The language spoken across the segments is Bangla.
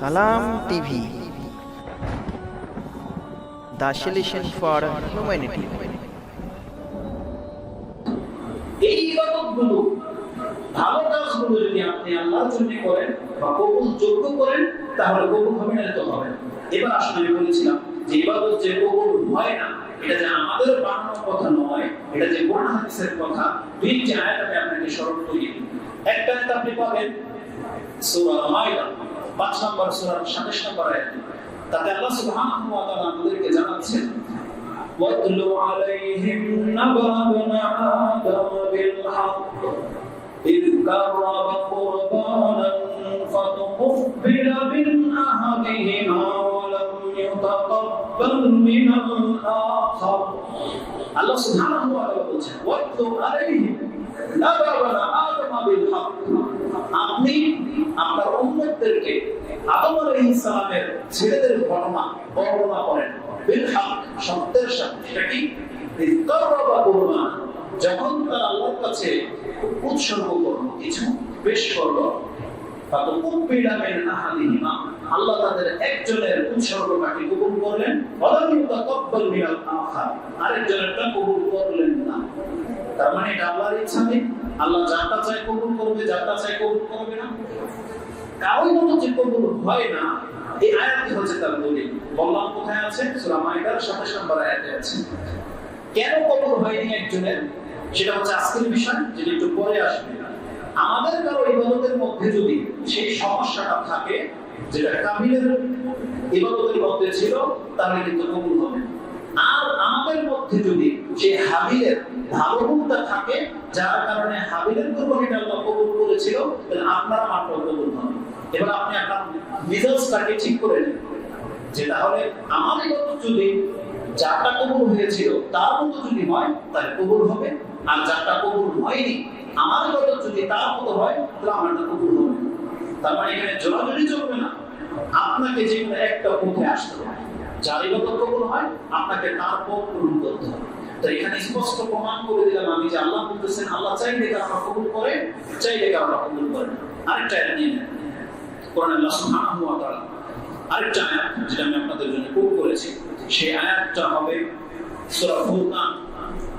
সালাম TV. The solution for humanity. এই ইবাদতগুলো ভালো কাজগুলো যদি আপনি আল্লাহর জন্য করেন বা কবুল যোগ্য করেন, তাহলে কবুল হবে না তো হবে। এবার আসলে আমি বলেছিলাম যে ইবাদত যে কবুল হয় না, এটা যে আমাদের বানানোর কথা নয়, এটা যে কোরআন হাদিসের কথা দুইটি আয়াত আমি আপনাকে স্মরণ করি একটা আপনি পাবেন, সূরা মাইদা পাঁচ নম্বর সূরার 27 নম্বর আয়াত তাতে আল্লাহ সুবহানাহু ওয়া তাআলা আমাদেরকে জানাচ্ছেন واتل عليهم نبأ ابن آدم بالحق إذ قرب قربانا فتقبل من أحدهما ولم يتقبل من الآخر الله سبحانه وتعالى বলছেন واتل عليهم نبأ ابن آدم بالحق আপনি আপনার উম্মতদেরকে আদম আলাইহিস সালামের ছেলেদের ঘটনা বর্ণনা করেন। বিল হক সত্যের সাথে। সেটা কি? যখন তারা আল্লাহর কাছে উৎসর্গ করল, কিছু পেশ করল আল্লাহ তাদের একজনের উৎসর্গটাকে কবুল করলেন। না। তার মানে এটা আল্লাহর ইচ্ছা নেই। আল্লাহ যারটা চায় কবুল করবে যারটা চায় কবুল করবে না। কারোই মতো কবুল হয় না, এই আয়াতটি হচ্ছে তার দলিল। বললাম, কোথায় আছে? সূরা মাইদার 27 নম্বর আয়াতে আছে। কেন কবুল হয়নি একজনের? সেটা হচ্ছে আজকের বিষয়, যেটা একটু পরে আসবে। আমাদের কারও ইবাদতের মধ্যে যদি সেই সমস্যাটা থাকে, যেটা কাবিলের ইবাদতের মধ্যে ছিল, তাহলে কিন্তু কবুল হবে আর আমাদের মধ্যে যদি সেই হাবিলের ভালো গুণটা থাকে, যার কারণে হাবিলের কোরবানিটা কবুল করেছিল, তাহলে আপনার মাত্র কবুল হবে। এবার আপনি আপনার মেজাজটাকে ঠিক করে নিন, যে তাহলে আমার ইবাদত যদি যারটা কবুল হয়েছিল তার মতো যদি হয়, তাহলে কবুল হবে, আর যারটা কবুল হয়নি আমার ইবাদত যদি তার মতো হয়, তাহলে আমারটা কবুল হবে। তার মানে এখানে জোরাজুরি চলবে না। আপনাকে যে কোনো একটা পথে আসতে হবে। যার ইবাদত কবুল হয়, আপনাকে তার পথ গ্রহণ করতে হবে। তো এখানে স্পষ্ট প্রমাণ করে দিলাম আমি যে আল্লাহ বলতেছেন, আল্লাহ চাইলে কারণ কবুল করে, চাইলে কারণ কবুল করে আরেকটা নিয়ে নেন। কোরআন আল্লাহ সুবহানাহু ওয়া তাআলা আরেকটা আয়াত যেটা আমি আপনাদের জন্য কোট করেছি সেই আয়াতটা হবে সূরা ফুরকান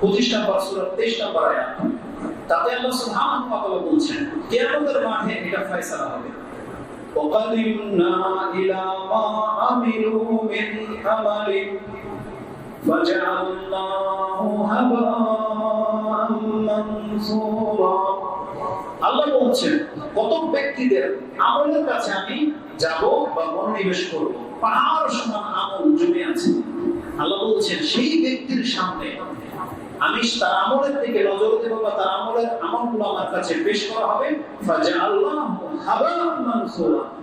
25 নম্বর সূরা 23 নম্বর আয়াত তাতে আল্লাহ সুবহানাহু ওয়া তাআলা বলছেন কিয়ামতের মাঠে এটা ফয়সালা হবে وقدمنا إلى ما عملوا من عمل فجعلناه هباء منثورا আল্লাহ বলছেন, কত ব্যক্তিদের আমলের কাছে আমি যাব বা মনোনিবেশ করব? পাহাড় সমান আমল জমে আছে। আল্লাহ বলছেন, সেই ব্যক্তির সামনে আমি তার আমলের দিকে নজর দেব বা তার আমলের আমলগুলো আমার কাছে পেশ করা হবে।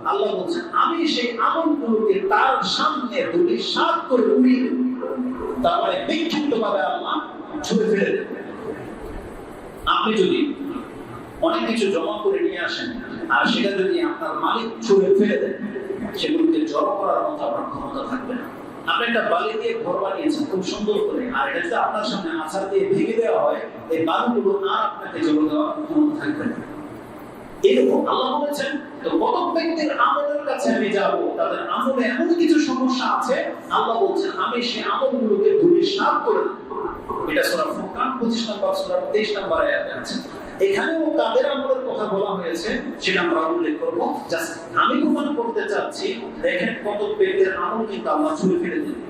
আল্লাহ বলছেন, আমি সেই আমলগুলোকে তার সামনে দুটি সাত করে উড়িয়ে দেব। তার মানে বিক্ষিপ্ত ভাবে আল্লাহ ছুঁড়ে ফেলে দেবে আপনি যদি অনেক কিছু জমা করে নিয়ে আসেন আর সেটা যদি আপনার মালিক ছুঁড়ে ফেলে দেন সেগুলোকে জড়ো করার মতো আপনার ক্ষমতা থাকবে না। আপনি একটা বালি দিয়ে ঘর বানিয়েছেন, খুব সুন্দর করে। আর এটা যদি আপনার সামনে দিয়ে ভেঙে দেওয়া হয়, এই বালুগুলো আপনাকে দেওয়ার ক্ষমতা থাকবে না। এরকম আল্লাহ বলেছেন, তো কত ব্যক্তির আমলের কাছে আমি যাব? তাদের আমলে এমন কিছু সমস্যা আছে? আল্লাহ বলছেন, আমি সেই আমলগুলোকে সাফ করে দেব। এটা সূরা ফুরকান 25 নম্বর, সূরা 23 নম্বর আয়াতে আছে। এখানেও আমলের কথা বলা হয়েছে সেটা আমরা উল্লেখ করব। আমি প্রমাণ করতে চাচ্ছি, দেখেন কত ব্যক্তির আমল কিন্তু আল্লাহ ছুঁড়ে ফেলে দিলেন।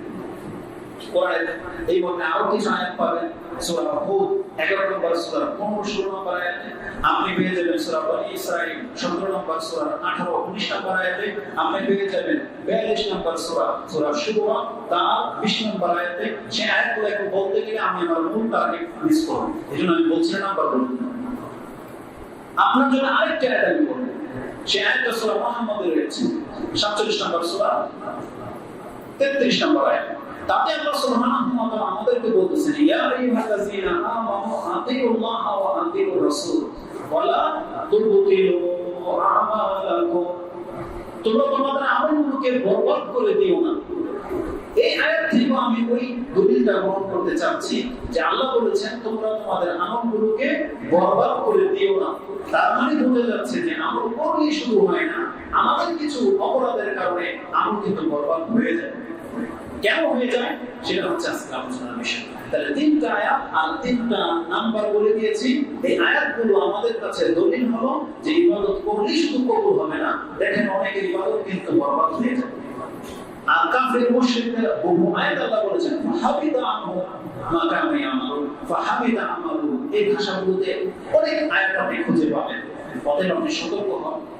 কোরআনে এই মধ্যে আরও কিছু আয়াত পাবেন, সূরা হুদ 11 নম্বর সূরা 15 16 নম্বর আয়াতে, আপনি পেয়ে যাবেন সূরা বনি ইসরাঈল 17 নম্বর সূরা 18 19 নম্বর আয়াতে, আপনি পেয়ে যাবেন 42 নম্বর সূরা সূরা শুরা তার 20 নম্বর আয়াতে সেই আয়াতগুলো বলতে গেলে আমি আমার মূল আমি বলছি নাম্বার বলুন আপনার জন্য আরেকটা আয়াত আমি বলব সেই আয়াতটা সূরা মুহাম্মদের রয়েছে। 47 নম্বর সূরা 33 নম্বর আয়াত। তাতে আল্লাহ সুবহানাহু ওয়া তাআলা আমাদেরকে বলতেছেন, ইয়া আইয়ুহাল্লাযীনা আমানু আতিউল্লাহ ওয়া আতিউর রাসূল, ওয়া লা তুবতিলু আমালাকুম। তোমরা তোমাদের আমলগুলোকে বরবাদ করে দিও না। এই আয়াত থেকে আমি ওই দলিলটা গ্রহণ করতে চাচ্ছি যে আল্লাহ বলেছেন, তোমরা তোমাদের আমলগুলোকে বরবাদ করে দিও না। তার মানে বোঝা যাচ্ছে যে আমল করলেই শুরু হয় না। আমাদের কিছু অপরাধের কারণে আমল কিন্তু বরবাদ হয়ে যায়। কেন হয়ে যায়? সেটা হচ্ছে আজকে আলোচনার বিষয়। তাহলে তিনটা আয়াত আর তিনটা নাম্বার বলে দিয়েছি। এই আয়াতগুলো আমাদের কাছে দলিল হলো যে ইবাদত করলেই শুধু কবুল হবে না। দেখেন অনেকের ইবাদত কিন্তু বরবাদ হয়ে যায়। বলেছেন এই ভাষাগুলোতে অনেক খুঁজে পাবেন। আপনি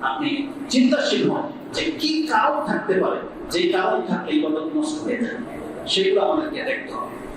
আপনি চিন্তাশীল হন যে কি কারণ থাকতে পারে। যে কারণ থাকলে নষ্ট হয়ে যায়, সেগুলো আমাদেরকে দেখতে হবে।